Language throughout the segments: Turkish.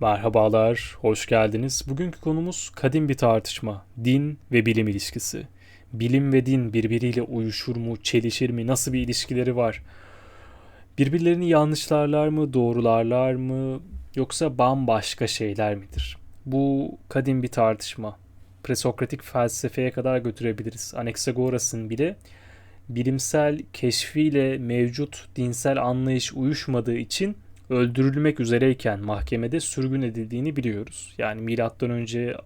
Merhabalar, hoş geldiniz. Bugünkü konumuz kadim bir tartışma. Din ve bilim ilişkisi. Bilim ve din birbiriyle uyuşur mu, çelişir mi, nasıl bir ilişkileri var? Birbirlerini yanlışlarlar mı, doğrularlar mı, yoksa bambaşka şeyler midir? Bu kadim bir tartışma. Presokratik felsefeye kadar götürebiliriz. Anaxagoras'ın bile bilimsel keşfiyle mevcut dinsel anlayış uyuşmadığı için öldürülmek üzereyken mahkemede sürgün edildiğini biliyoruz. Yani milattan önce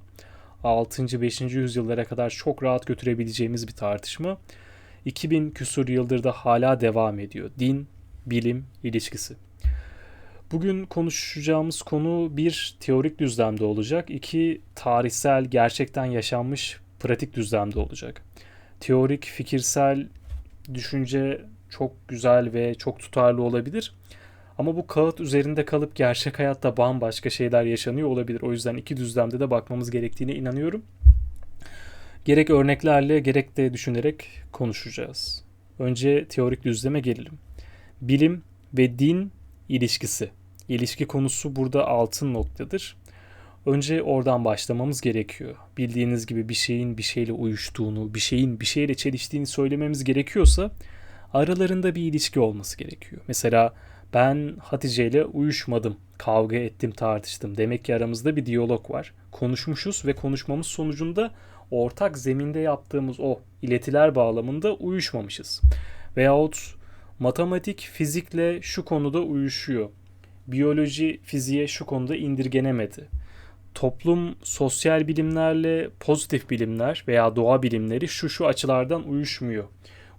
6. 5. yüzyıllara kadar çok rahat götürebileceğimiz bir tartışma. 2000 küsur yıldır da hala devam ediyor. Din, bilim ilişkisi. Bugün konuşacağımız konu bir teorik düzlemde olacak. iki tarihsel, gerçekten yaşanmış pratik düzlemde olacak. Teorik, fikirsel düşünce çok güzel ve çok tutarlı olabilir. Ama bu kağıt üzerinde kalıp gerçek hayatta bambaşka şeyler yaşanıyor olabilir. O yüzden iki düzlemde de bakmamız gerektiğine inanıyorum. Gerek örneklerle gerek de düşünerek konuşacağız. Önce teorik düzleme gelelim. Bilim ve din ilişkisi. İlişki konusu burada altın noktadır. Önce oradan başlamamız gerekiyor. Bildiğiniz gibi bir şeyin bir şeyle uyuştuğunu, bir şeyin bir şeyle çeliştiğini söylememiz gerekiyorsa aralarında bir ilişki olması gerekiyor. Mesela ben Hatice ile uyuşmadım, kavga ettim, tartıştım. Demek ki aramızda bir diyalog var. Konuşmuşuz ve konuşmamız sonucunda ortak zeminde yaptığımız o iletiler bağlamında uyuşmamışız. Veyahut matematik fizikle şu konuda uyuşuyor. Biyoloji fiziğe şu konuda indirgenemedi. Toplum sosyal bilimlerle pozitif bilimler veya doğa bilimleri şu şu açılardan uyuşmuyor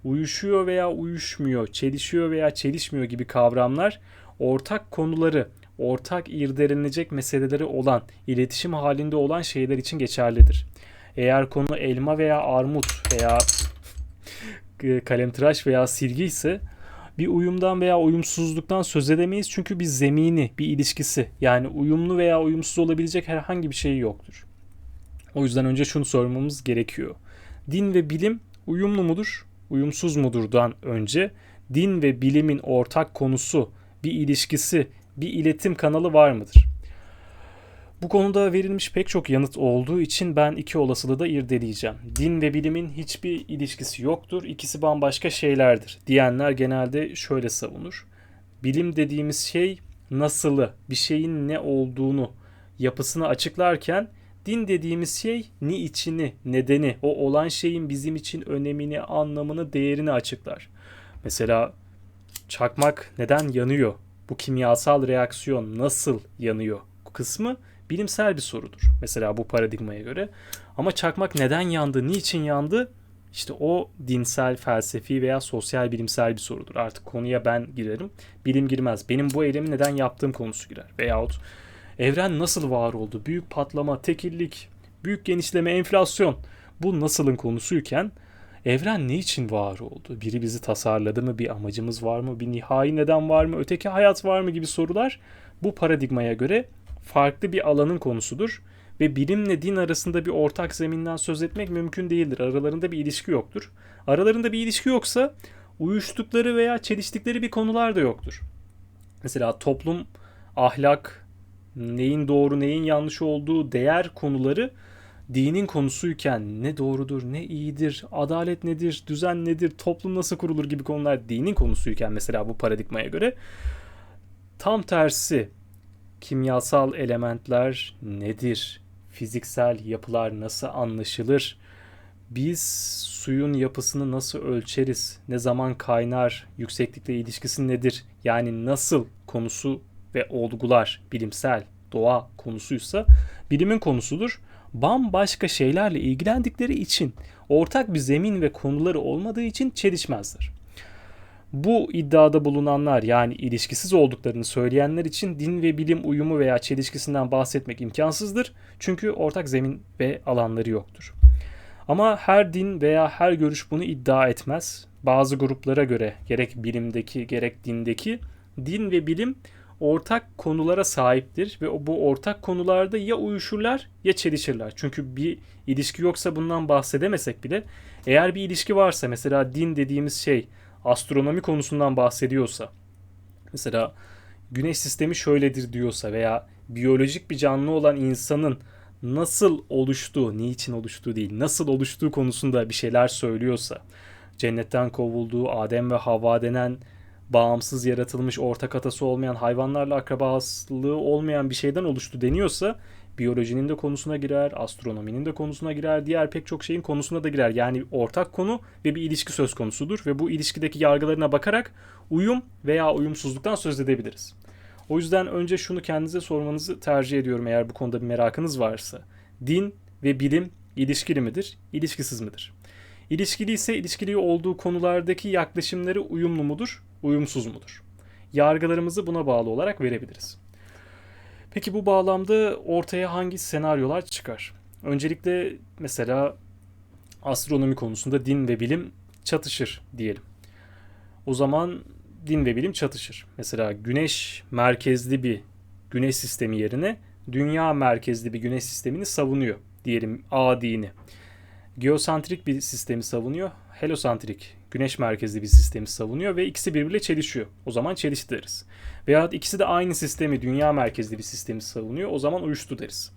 uyuşuyor veya uyuşmuyor, çelişiyor veya çelişmiyor gibi kavramlar ortak konuları, ortak irdelenecek meseleleri olan, iletişim halinde olan şeyler için geçerlidir. Eğer konu elma veya armut veya kalemtıraş veya silgi ise bir uyumdan veya uyumsuzluktan söz edemeyiz çünkü bir zemini, bir ilişkisi yani uyumlu veya uyumsuz olabilecek herhangi bir şey yoktur. O yüzden önce şunu sormamız gerekiyor. Din ve bilim uyumlu mudur? Uyumsuz mudurdan önce din ve bilimin ortak konusu, bir ilişkisi, bir iletim kanalı var mıdır? Bu konuda verilmiş pek çok yanıt olduğu için ben iki olasılığı da irdeleyeceğim. Din ve bilimin hiçbir ilişkisi yoktur, ikisi bambaşka şeylerdir diyenler genelde şöyle savunur. Bilim dediğimiz şey nasılı, bir şeyin ne olduğunu, yapısını açıklarken Din dediğimiz şey ni içini, nedeni, o olan şeyin bizim için önemini, anlamını, değerini açıklar. Mesela çakmak neden yanıyor? Bu kimyasal reaksiyon nasıl yanıyor? kısmı bilimsel bir sorudur. Mesela bu paradigmaya göre. Ama çakmak neden yandı, niçin yandı? İşte o dinsel, felsefi veya sosyal bilimsel bir sorudur. Artık konuya ben girerim. Bilim girmez. Benim bu eylemi neden yaptığım konusu girer. Veyahut Evren nasıl var oldu? Büyük patlama, tekillik, büyük genişleme, enflasyon. Bu nasılın konusuyken evren ne için var oldu? Biri bizi tasarladı mı? Bir amacımız var mı? Bir nihai neden var mı? Öteki hayat var mı? gibi sorular bu paradigmaya göre farklı bir alanın konusudur ve bilimle din arasında bir ortak zeminden söz etmek mümkün değildir. Aralarında bir ilişki yoktur. Aralarında bir ilişki yoksa uyuştukları veya çeliştikleri bir konular da yoktur. Mesela toplum, ahlak, neyin doğru neyin yanlış olduğu değer konuları dinin konusuyken ne doğrudur ne iyidir adalet nedir düzen nedir toplum nasıl kurulur gibi konular dinin konusuyken mesela bu paradigmaya göre tam tersi kimyasal elementler nedir fiziksel yapılar nasıl anlaşılır biz suyun yapısını nasıl ölçeriz ne zaman kaynar yükseklikle ilişkisi nedir yani nasıl konusu ve olgular bilimsel doğa konusuysa bilimin konusudur. Bambaşka şeylerle ilgilendikleri için ortak bir zemin ve konuları olmadığı için çelişmezler. Bu iddiada bulunanlar yani ilişkisiz olduklarını söyleyenler için din ve bilim uyumu veya çelişkisinden bahsetmek imkansızdır. Çünkü ortak zemin ve alanları yoktur. Ama her din veya her görüş bunu iddia etmez. Bazı gruplara göre gerek bilimdeki gerek dindeki din ve bilim ortak konulara sahiptir ve bu ortak konularda ya uyuşurlar ya çelişirler. Çünkü bir ilişki yoksa bundan bahsedemesek bile eğer bir ilişki varsa mesela din dediğimiz şey astronomi konusundan bahsediyorsa mesela güneş sistemi şöyledir diyorsa veya biyolojik bir canlı olan insanın nasıl oluştuğu, niçin oluştuğu değil, nasıl oluştuğu konusunda bir şeyler söylüyorsa, cennetten kovulduğu Adem ve Havva denen bağımsız yaratılmış ortak atası olmayan hayvanlarla akrabasılığı olmayan bir şeyden oluştu deniyorsa biyolojinin de konusuna girer, astronominin de konusuna girer, diğer pek çok şeyin konusuna da girer. Yani ortak konu ve bir ilişki söz konusudur ve bu ilişkideki yargılarına bakarak uyum veya uyumsuzluktan söz edebiliriz. O yüzden önce şunu kendinize sormanızı tercih ediyorum eğer bu konuda bir merakınız varsa. Din ve bilim ilişkili midir, ilişkisiz midir? İlişkili ise ilişkili olduğu konulardaki yaklaşımları uyumlu mudur, uyumsuz mudur? Yargılarımızı buna bağlı olarak verebiliriz. Peki bu bağlamda ortaya hangi senaryolar çıkar? Öncelikle mesela astronomi konusunda din ve bilim çatışır diyelim. O zaman din ve bilim çatışır. Mesela güneş merkezli bir güneş sistemi yerine dünya merkezli bir güneş sistemini savunuyor diyelim A dini. Geosantrik bir sistemi savunuyor. Helosantrik güneş merkezli bir sistemi savunuyor ve ikisi birbiriyle çelişiyor. O zaman çelişti deriz. Veya ikisi de aynı sistemi dünya merkezli bir sistemi savunuyor. O zaman uyuştu deriz.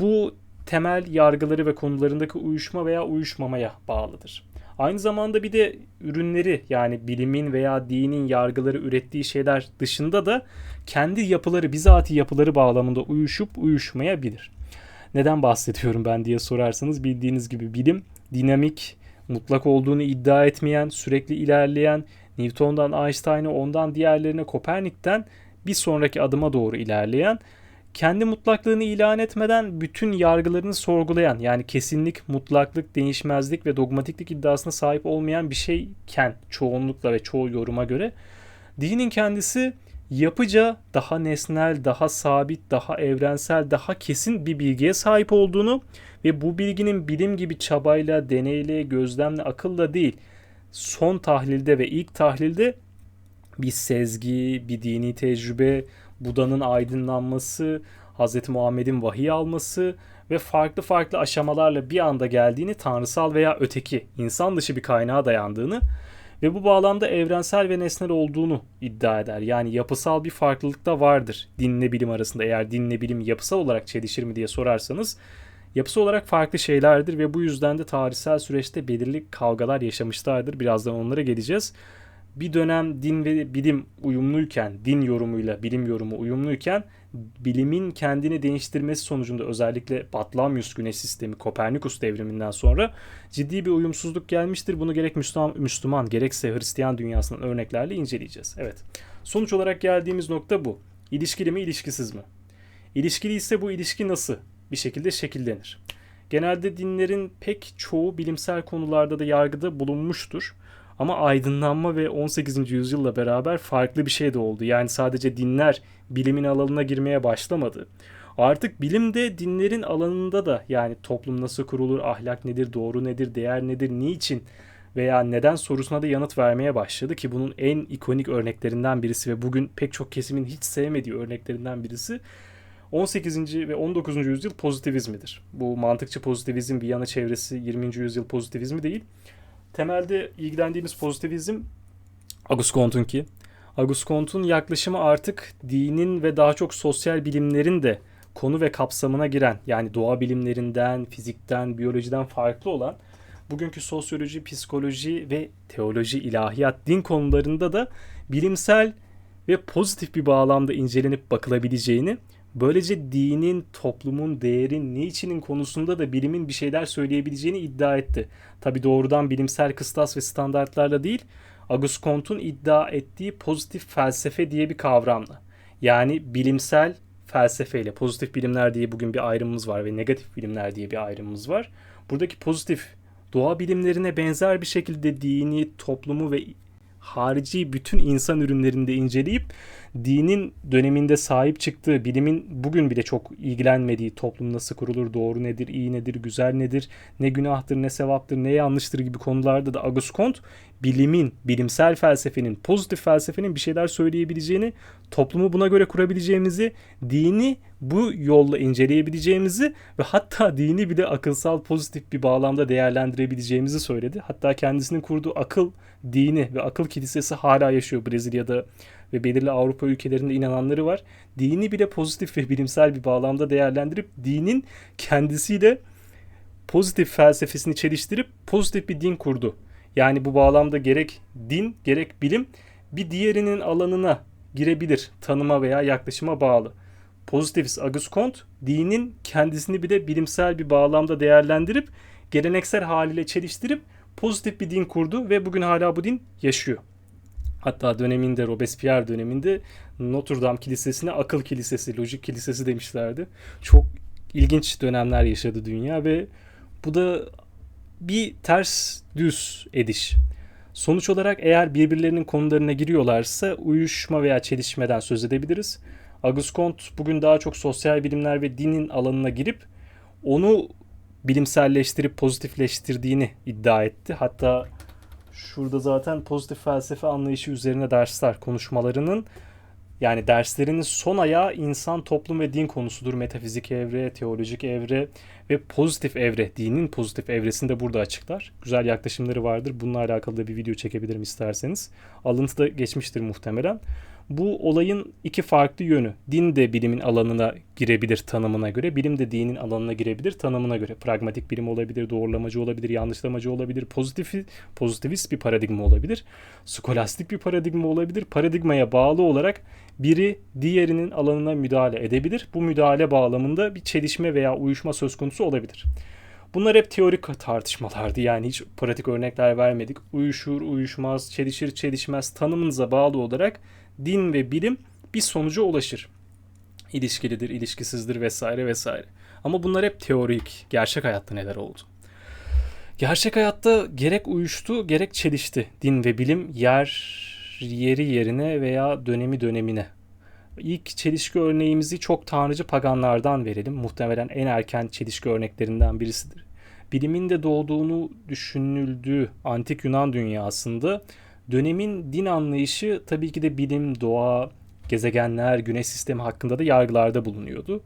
Bu temel yargıları ve konularındaki uyuşma veya uyuşmamaya bağlıdır. Aynı zamanda bir de ürünleri yani bilimin veya dinin yargıları ürettiği şeyler dışında da kendi yapıları, bizatihi yapıları bağlamında uyuşup uyuşmayabilir. Neden bahsediyorum ben diye sorarsanız bildiğiniz gibi bilim dinamik, mutlak olduğunu iddia etmeyen, sürekli ilerleyen, Newton'dan Einstein'a ondan diğerlerine Kopernik'ten bir sonraki adıma doğru ilerleyen, kendi mutlaklığını ilan etmeden bütün yargılarını sorgulayan yani kesinlik, mutlaklık, değişmezlik ve dogmatiklik iddiasına sahip olmayan bir şeyken çoğunlukla ve çoğu yoruma göre dinin kendisi yapıca daha nesnel, daha sabit, daha evrensel, daha kesin bir bilgiye sahip olduğunu ve bu bilginin bilim gibi çabayla, deneyle, gözlemle, akılla değil, son tahlilde ve ilk tahlilde bir sezgi, bir dini tecrübe, Buda'nın aydınlanması, Hz. Muhammed'in vahiy alması ve farklı farklı aşamalarla bir anda geldiğini tanrısal veya öteki, insan dışı bir kaynağa dayandığını ve bu bağlamda evrensel ve nesnel olduğunu iddia eder. Yani yapısal bir farklılık da vardır dinle bilim arasında. Eğer dinle bilim yapısal olarak çelişir mi diye sorarsanız yapısı olarak farklı şeylerdir ve bu yüzden de tarihsel süreçte belirli kavgalar yaşamışlardır. Birazdan onlara geleceğiz. Bir dönem din ve bilim uyumluyken, din yorumuyla bilim yorumu uyumluyken bilimin kendini değiştirmesi sonucunda özellikle Batlamyus güneş sistemi Kopernikus devriminden sonra ciddi bir uyumsuzluk gelmiştir. Bunu gerek Müslüman, Müslüman gerekse Hristiyan dünyasının örneklerle inceleyeceğiz. Evet. Sonuç olarak geldiğimiz nokta bu. İlişkili mi, ilişkisiz mi? İlişkili ise bu ilişki nasıl bir şekilde şekillenir? Genelde dinlerin pek çoğu bilimsel konularda da yargıda bulunmuştur. Ama aydınlanma ve 18. yüzyılla beraber farklı bir şey de oldu. Yani sadece dinler bilimin alanına girmeye başlamadı. Artık bilim de dinlerin alanında da yani toplum nasıl kurulur, ahlak nedir, doğru nedir, değer nedir, niçin veya neden sorusuna da yanıt vermeye başladı ki bunun en ikonik örneklerinden birisi ve bugün pek çok kesimin hiç sevmediği örneklerinden birisi 18. ve 19. yüzyıl pozitivizmidir. Bu mantıkçı pozitivizm bir yana çevresi 20. yüzyıl pozitivizmi değil temelde ilgilendiğimiz pozitivizm Auguste Comte'unki. Auguste Comte'un yaklaşımı artık dinin ve daha çok sosyal bilimlerin de konu ve kapsamına giren yani doğa bilimlerinden, fizikten, biyolojiden farklı olan bugünkü sosyoloji, psikoloji ve teoloji, ilahiyat, din konularında da bilimsel ve pozitif bir bağlamda incelenip bakılabileceğini Böylece dinin, toplumun, değerin, niçinin konusunda da bilimin bir şeyler söyleyebileceğini iddia etti. Tabi doğrudan bilimsel kıstas ve standartlarla değil, Auguste Comte'un iddia ettiği pozitif felsefe diye bir kavramla. Yani bilimsel felsefeyle, pozitif bilimler diye bugün bir ayrımımız var ve negatif bilimler diye bir ayrımımız var. Buradaki pozitif doğa bilimlerine benzer bir şekilde dini, toplumu ve harici bütün insan ürünlerinde inceleyip dinin döneminde sahip çıktığı, bilimin bugün bile çok ilgilenmediği toplum nasıl kurulur, doğru nedir, iyi nedir, güzel nedir, ne günahtır, ne sevaptır, ne yanlıştır gibi konularda da Auguste Comte bilimin, bilimsel felsefenin, pozitif felsefenin bir şeyler söyleyebileceğini, toplumu buna göre kurabileceğimizi, dini bu yolla inceleyebileceğimizi ve hatta dini bile akılsal pozitif bir bağlamda değerlendirebileceğimizi söyledi. Hatta kendisinin kurduğu akıl dini ve akıl kilisesi hala yaşıyor Brezilya'da ve belirli Avrupa ülkelerinde inananları var. Dini bile pozitif ve bilimsel bir bağlamda değerlendirip dinin kendisiyle pozitif felsefesini çeliştirip pozitif bir din kurdu. Yani bu bağlamda gerek din gerek bilim bir diğerinin alanına girebilir tanıma veya yaklaşıma bağlı. Pozitivist Auguste Comte dinin kendisini bile bilimsel bir bağlamda değerlendirip geleneksel haliyle çeliştirip pozitif bir din kurdu ve bugün hala bu din yaşıyor. Hatta döneminde Robespierre döneminde Notre Dame Kilisesi'ne akıl kilisesi, lojik kilisesi demişlerdi. Çok ilginç dönemler yaşadı dünya ve bu da bir ters düz ediş. Sonuç olarak eğer birbirlerinin konularına giriyorlarsa uyuşma veya çelişmeden söz edebiliriz. Auguste Comte bugün daha çok sosyal bilimler ve dinin alanına girip onu bilimselleştirip pozitifleştirdiğini iddia etti. Hatta şurada zaten pozitif felsefe anlayışı üzerine dersler konuşmalarının yani derslerinin son ayağı insan, toplum ve din konusudur. Metafizik evre, teolojik evre ve pozitif evre, dinin pozitif evresini de burada açıklar. Güzel yaklaşımları vardır. Bununla alakalı da bir video çekebilirim isterseniz. Alıntı da geçmiştir muhtemelen bu olayın iki farklı yönü. Din de bilimin alanına girebilir tanımına göre. Bilim de dinin alanına girebilir tanımına göre. Pragmatik bilim olabilir, doğrulamacı olabilir, yanlışlamacı olabilir, pozitif, pozitivist bir paradigma olabilir. Skolastik bir paradigma olabilir. Paradigmaya bağlı olarak biri diğerinin alanına müdahale edebilir. Bu müdahale bağlamında bir çelişme veya uyuşma söz konusu olabilir. Bunlar hep teorik tartışmalardı yani hiç pratik örnekler vermedik. Uyuşur, uyuşmaz, çelişir, çelişmez tanımınıza bağlı olarak din ve bilim bir sonuca ulaşır. İlişkilidir, ilişkisizdir vesaire vesaire. Ama bunlar hep teorik. Gerçek hayatta neler oldu? Gerçek hayatta gerek uyuştu gerek çelişti. Din ve bilim yer yeri yerine veya dönemi dönemine. İlk çelişki örneğimizi çok tanrıcı paganlardan verelim. Muhtemelen en erken çelişki örneklerinden birisidir. Bilimin de doğduğunu düşünüldüğü antik Yunan dünyasında Dönemin din anlayışı tabii ki de bilim, doğa, gezegenler, güneş sistemi hakkında da yargılarda bulunuyordu.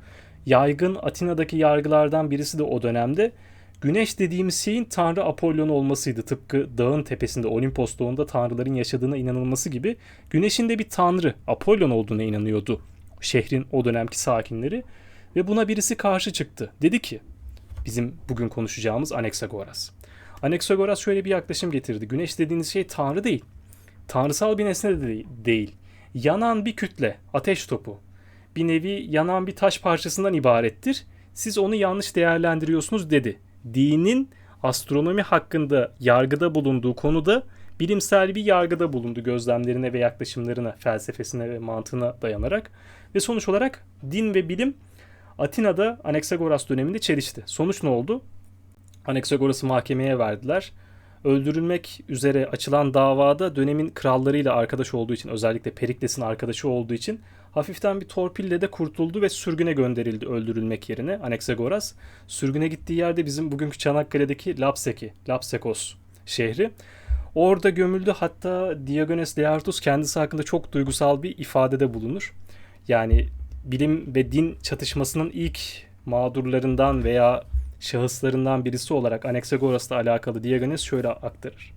Yaygın Atina'daki yargılardan birisi de o dönemde güneş dediğimiz şeyin Tanrı Apollon olmasıydı. Tıpkı dağın tepesinde Olimpos dağında tanrıların yaşadığına inanılması gibi güneşin de bir tanrı Apollon olduğuna inanıyordu şehrin o dönemki sakinleri ve buna birisi karşı çıktı. Dedi ki bizim bugün konuşacağımız Anaxagoras. Anaxagoras şöyle bir yaklaşım getirdi. Güneş dediğiniz şey tanrı değil. Tanrısal bir nesne de değil. Yanan bir kütle, ateş topu. Bir nevi yanan bir taş parçasından ibarettir. Siz onu yanlış değerlendiriyorsunuz dedi. Dinin astronomi hakkında yargıda bulunduğu konuda bilimsel bir yargıda bulundu gözlemlerine ve yaklaşımlarına, felsefesine ve mantığına dayanarak ve sonuç olarak din ve bilim Atina'da Anaxagoras döneminde çelişti. Sonuç ne oldu? Anaxagoras'ı mahkemeye verdiler. Öldürülmek üzere açılan davada dönemin krallarıyla arkadaş olduğu için özellikle Perikles'in arkadaşı olduğu için hafiften bir torpille de kurtuldu ve sürgüne gönderildi öldürülmek yerine Anaxagoras. Sürgüne gittiği yerde bizim bugünkü Çanakkale'deki Lapseki, Lapsekos şehri. Orada gömüldü hatta Diogenes Laertus kendisi hakkında çok duygusal bir ifadede bulunur. Yani bilim ve din çatışmasının ilk mağdurlarından veya şahıslarından birisi olarak Anaxagoras'la alakalı Diogenes şöyle aktarır.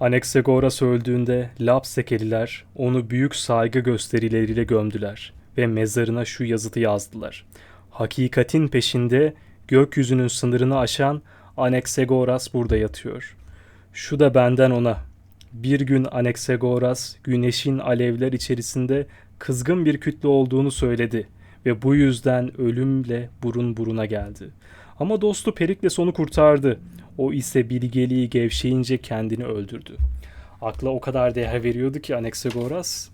Anaxagoras öldüğünde Lapsekeliler onu büyük saygı gösterileriyle gömdüler ve mezarına şu yazıtı yazdılar. Hakikatin peşinde gökyüzünün sınırını aşan Anaxagoras burada yatıyor. Şu da benden ona. Bir gün Anaxagoras güneşin alevler içerisinde kızgın bir kütle olduğunu söyledi ve bu yüzden ölümle burun buruna geldi. Ama dostu Perikles onu kurtardı. O ise bilgeliği gevşeyince kendini öldürdü. Akla o kadar değer veriyordu ki Anaxagoras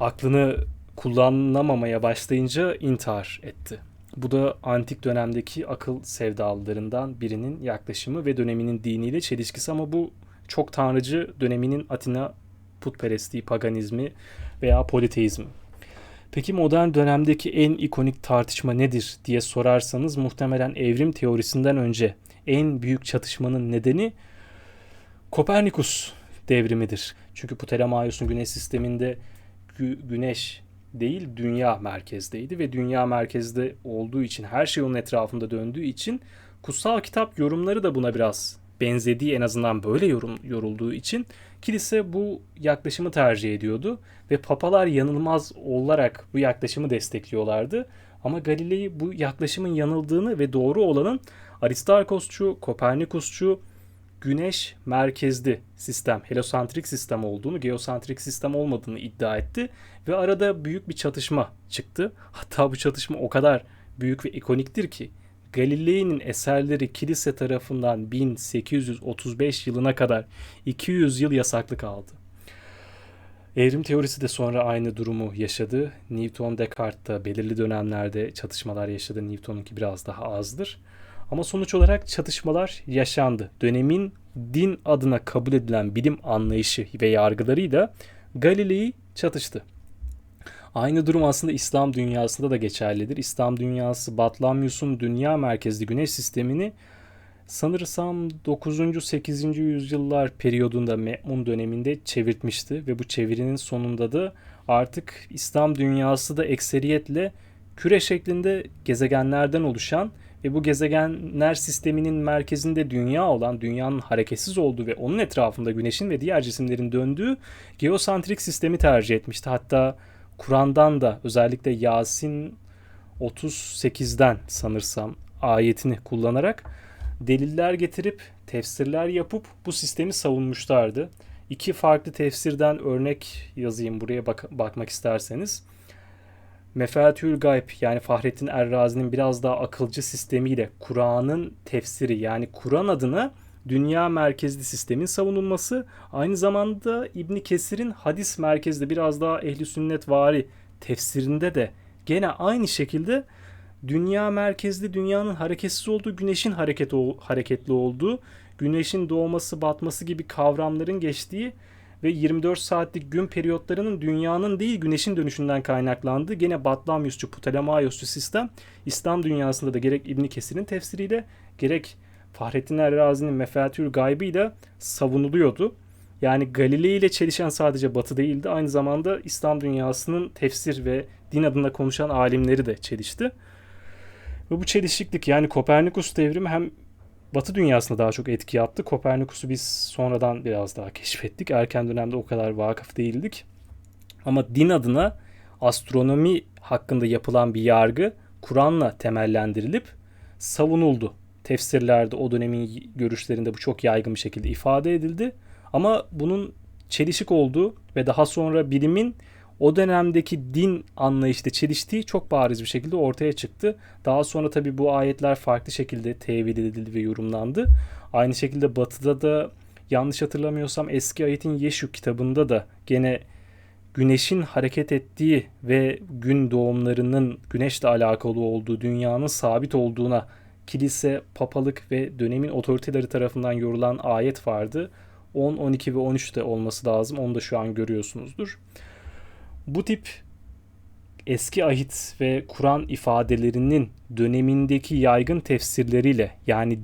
aklını kullanamamaya başlayınca intihar etti. Bu da antik dönemdeki akıl sevdalılarından birinin yaklaşımı ve döneminin diniyle çelişkisi ama bu çok tanrıcı döneminin Atina putperestliği, paganizmi veya politeizmi. Peki modern dönemdeki en ikonik tartışma nedir diye sorarsanız muhtemelen evrim teorisinden önce en büyük çatışmanın nedeni Kopernikus devrimidir. Çünkü Ptolemaios'un güneş sisteminde gü- güneş değil dünya merkezdeydi ve dünya merkezde olduğu için her şey onun etrafında döndüğü için kutsal kitap yorumları da buna biraz benzediği en azından böyle yorum yorulduğu için Kilise bu yaklaşımı tercih ediyordu ve papalar yanılmaz olarak bu yaklaşımı destekliyorlardı. Ama Galilei bu yaklaşımın yanıldığını ve doğru olanın Aristarkosçu, Kopernikusçu, güneş merkezli sistem, heliosantrik sistem olduğunu, geosantrik sistem olmadığını iddia etti ve arada büyük bir çatışma çıktı. Hatta bu çatışma o kadar büyük ve ikoniktir ki Galilei'nin eserleri kilise tarafından 1835 yılına kadar 200 yıl yasaklı kaldı. Evrim teorisi de sonra aynı durumu yaşadı. Newton, Descartes da belirli dönemlerde çatışmalar yaşadı. Newton'unki biraz daha azdır. Ama sonuç olarak çatışmalar yaşandı. Dönemin din adına kabul edilen bilim anlayışı ve yargılarıyla Galilei çatıştı. Aynı durum aslında İslam dünyasında da geçerlidir. İslam dünyası Batlamyus'un dünya merkezli güneş sistemini sanırsam 9. 8. yüzyıllar periyodunda Me'mun döneminde çevirtmişti ve bu çevirinin sonunda da artık İslam dünyası da ekseriyetle küre şeklinde gezegenlerden oluşan ve bu gezegenler sisteminin merkezinde dünya olan, dünyanın hareketsiz olduğu ve onun etrafında güneşin ve diğer cisimlerin döndüğü geosantrik sistemi tercih etmişti. Hatta Kur'an'dan da özellikle Yasin 38'den sanırsam ayetini kullanarak deliller getirip tefsirler yapıp bu sistemi savunmuşlardı. İki farklı tefsirden örnek yazayım buraya bak bakmak isterseniz. Mefatül Gayb yani Fahrettin Errazi'nin biraz daha akılcı sistemiyle Kur'an'ın tefsiri yani Kur'an adına dünya merkezli sistemin savunulması aynı zamanda İbn Kesir'in hadis merkezli biraz daha ehli sünnet vari tefsirinde de gene aynı şekilde dünya merkezli dünyanın hareketsiz olduğu, güneşin hareket hareketli olduğu, güneşin doğması, batması gibi kavramların geçtiği ve 24 saatlik gün periyotlarının dünyanın değil güneşin dönüşünden kaynaklandığı gene Batlamyusçu, Ptolemaiosçu sistem İslam dünyasında da gerek İbn Kesir'in tefsiriyle gerek Fahrettin Errazi'nin Mefatül Gaybı'yla savunuluyordu. Yani Galilei ile çelişen sadece Batı değildi. Aynı zamanda İslam dünyasının tefsir ve din adına konuşan alimleri de çelişti. Ve bu çelişiklik yani Kopernikus devrimi hem Batı dünyasında daha çok etki yaptı. Kopernikus'u biz sonradan biraz daha keşfettik. Erken dönemde o kadar vakıf değildik. Ama din adına astronomi hakkında yapılan bir yargı Kur'an'la temellendirilip savunuldu. Tefsirlerde o dönemin görüşlerinde bu çok yaygın bir şekilde ifade edildi. Ama bunun çelişik olduğu ve daha sonra bilimin o dönemdeki din anlayışta çeliştiği çok bariz bir şekilde ortaya çıktı. Daha sonra tabi bu ayetler farklı şekilde tevil edildi ve yorumlandı. Aynı şekilde batıda da yanlış hatırlamıyorsam eski ayetin Yeşu kitabında da gene güneşin hareket ettiği ve gün doğumlarının güneşle alakalı olduğu dünyanın sabit olduğuna kilise, papalık ve dönemin otoriteleri tarafından yorulan ayet vardı. 10, 12 ve 13'te olması lazım. Onu da şu an görüyorsunuzdur. Bu tip eski ahit ve Kur'an ifadelerinin dönemindeki yaygın tefsirleriyle yani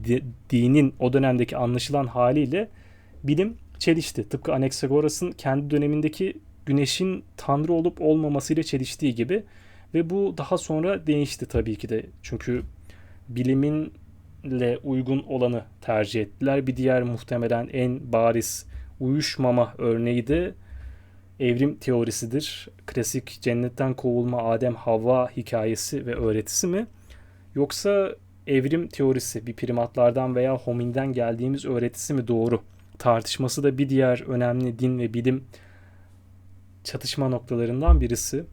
dinin o dönemdeki anlaşılan haliyle bilim çelişti. Tıpkı Anaxagoras'ın kendi dönemindeki güneşin tanrı olup olmamasıyla çeliştiği gibi ve bu daha sonra değişti tabii ki de. Çünkü biliminle uygun olanı tercih ettiler. Bir diğer muhtemelen en bariz uyuşmama örneği de evrim teorisidir. Klasik cennetten kovulma Adem Havva hikayesi ve öğretisi mi? Yoksa evrim teorisi bir primatlardan veya hominden geldiğimiz öğretisi mi doğru? Tartışması da bir diğer önemli din ve bilim çatışma noktalarından birisi.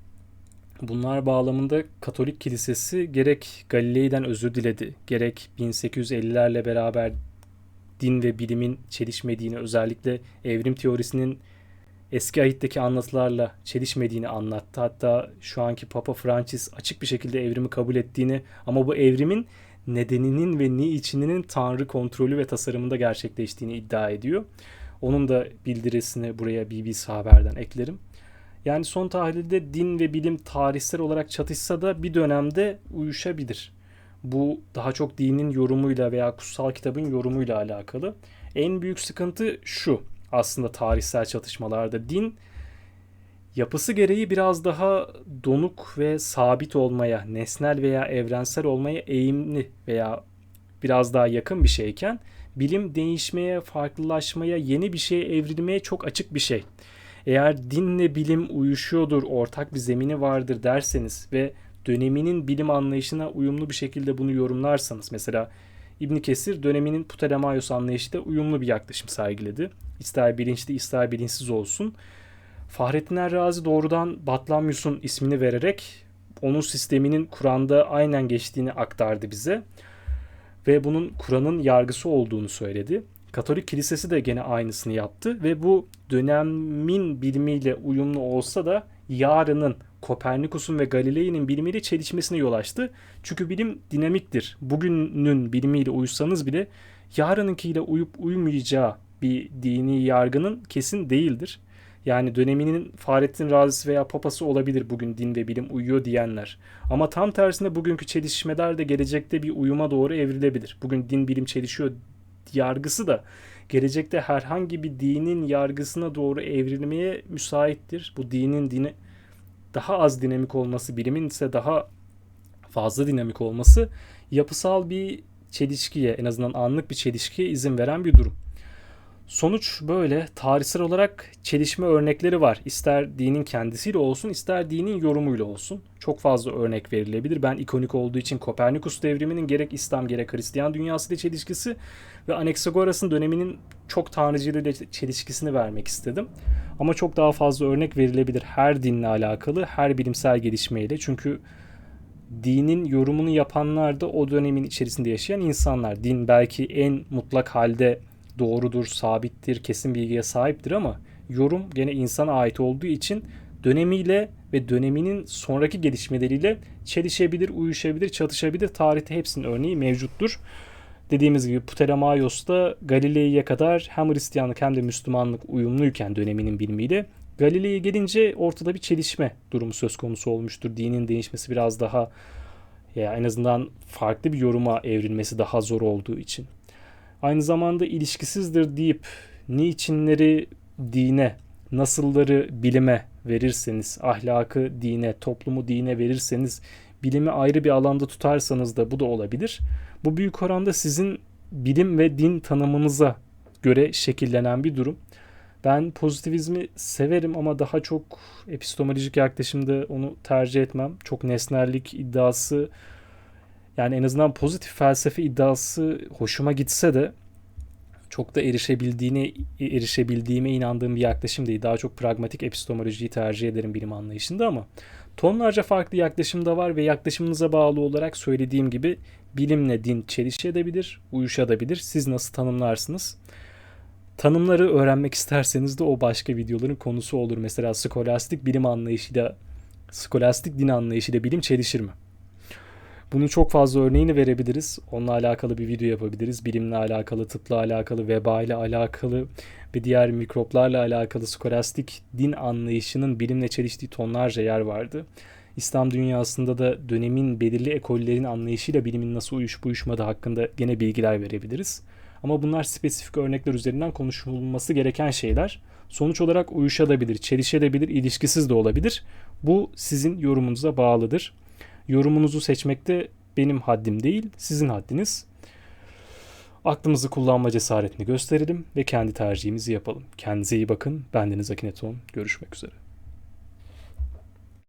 Bunlar bağlamında Katolik Kilisesi gerek Galilei'den özür diledi, gerek 1850'lerle beraber din ve bilimin çelişmediğini, özellikle evrim teorisinin eski ahitteki anlatılarla çelişmediğini anlattı. Hatta şu anki Papa Francis açık bir şekilde evrimi kabul ettiğini ama bu evrimin nedeninin ve ni içinin Tanrı kontrolü ve tasarımında gerçekleştiğini iddia ediyor. Onun da bildirisini buraya BBC Haber'den eklerim. Yani son tahlilde din ve bilim tarihsel olarak çatışsa da bir dönemde uyuşabilir. Bu daha çok dinin yorumuyla veya kutsal kitabın yorumuyla alakalı. En büyük sıkıntı şu aslında tarihsel çatışmalarda. Din yapısı gereği biraz daha donuk ve sabit olmaya, nesnel veya evrensel olmaya eğimli veya biraz daha yakın bir şeyken Bilim değişmeye, farklılaşmaya, yeni bir şeye evrilmeye çok açık bir şey. Eğer dinle bilim uyuşuyordur, ortak bir zemini vardır derseniz ve döneminin bilim anlayışına uyumlu bir şekilde bunu yorumlarsanız mesela İbn Kesir döneminin Ptolemaios anlayışıyla uyumlu bir yaklaşım sergiledi. İster bilinçli ister bilinçsiz olsun. Fahrettin Errazi doğrudan Batlamyus'un ismini vererek onun sisteminin Kur'an'da aynen geçtiğini aktardı bize. Ve bunun Kur'an'ın yargısı olduğunu söyledi. Katolik Kilisesi de gene aynısını yaptı ve bu dönemin bilimiyle uyumlu olsa da yarının Kopernikus'un ve Galilei'nin bilimiyle çelişmesine yol açtı. Çünkü bilim dinamiktir. Bugünün bilimiyle uysanız bile yarınınkiyle uyup uymayacağı bir dini yargının kesin değildir. Yani döneminin Fahrettin Razisi veya papası olabilir bugün din ve bilim uyuyor diyenler. Ama tam tersine bugünkü çelişmeler de gelecekte bir uyuma doğru evrilebilir. Bugün din bilim çelişiyor yargısı da gelecekte herhangi bir dinin yargısına doğru evrilmeye müsaittir. Bu dinin dini daha az dinamik olması, bilimin ise daha fazla dinamik olması yapısal bir çelişkiye, en azından anlık bir çelişkiye izin veren bir durum. Sonuç böyle. Tarihsel olarak çelişme örnekleri var. İster dinin kendisiyle olsun, ister dinin yorumuyla olsun. Çok fazla örnek verilebilir. Ben ikonik olduğu için Kopernikus devriminin gerek İslam gerek Hristiyan dünyasıyla çelişkisi ve Anaxagoras'ın döneminin çok tanrıcılığıyla çelişkisini vermek istedim. Ama çok daha fazla örnek verilebilir her dinle alakalı, her bilimsel gelişmeyle. Çünkü dinin yorumunu yapanlar da o dönemin içerisinde yaşayan insanlar. Din belki en mutlak halde doğrudur, sabittir, kesin bilgiye sahiptir ama yorum gene insana ait olduğu için dönemiyle ve döneminin sonraki gelişmeleriyle çelişebilir, uyuşabilir, çatışabilir. Tarihte hepsinin örneği mevcuttur. Dediğimiz gibi Ptolemaios'ta Galilei'ye kadar hem Hristiyanlık hem de Müslümanlık uyumluyken döneminin bilimiyle Galilei'ye gelince ortada bir çelişme durumu söz konusu olmuştur. Dinin değişmesi biraz daha ya en azından farklı bir yoruma evrilmesi daha zor olduğu için aynı zamanda ilişkisizdir deyip niçinleri dine, nasılları bilime verirseniz, ahlakı dine, toplumu dine verirseniz, bilimi ayrı bir alanda tutarsanız da bu da olabilir. Bu büyük oranda sizin bilim ve din tanımınıza göre şekillenen bir durum. Ben pozitivizmi severim ama daha çok epistemolojik yaklaşımda onu tercih etmem. Çok nesnellik iddiası yani en azından pozitif felsefe iddiası hoşuma gitse de çok da erişebildiğine erişebildiğime inandığım bir yaklaşım değil. Daha çok pragmatik epistemolojiyi tercih ederim bilim anlayışında ama tonlarca farklı yaklaşım da var ve yaklaşımınıza bağlı olarak söylediğim gibi bilimle din çelişebilir, uyuşabilir. Siz nasıl tanımlarsınız? Tanımları öğrenmek isterseniz de o başka videoların konusu olur. Mesela skolastik bilim anlayışıyla skolastik din anlayışıyla bilim çelişir mi? Bunun çok fazla örneğini verebiliriz. Onunla alakalı bir video yapabiliriz. Bilimle alakalı, tıpla alakalı, veba ile alakalı ve diğer mikroplarla alakalı skolastik din anlayışının bilimle çeliştiği tonlarca yer vardı. İslam dünyasında da dönemin belirli ekollerin anlayışıyla bilimin nasıl uyuşup uyuşmadığı hakkında gene bilgiler verebiliriz. Ama bunlar spesifik örnekler üzerinden konuşulması gereken şeyler. Sonuç olarak uyuşabilir, çelişebilir, ilişkisiz de olabilir. Bu sizin yorumunuza bağlıdır. Yorumunuzu seçmekte benim haddim değil, sizin haddiniz. Aklımızı kullanma cesaretini gösterelim ve kendi tercihimizi yapalım. Kendinize iyi bakın. Bendeniz Akineton. Görüşmek üzere.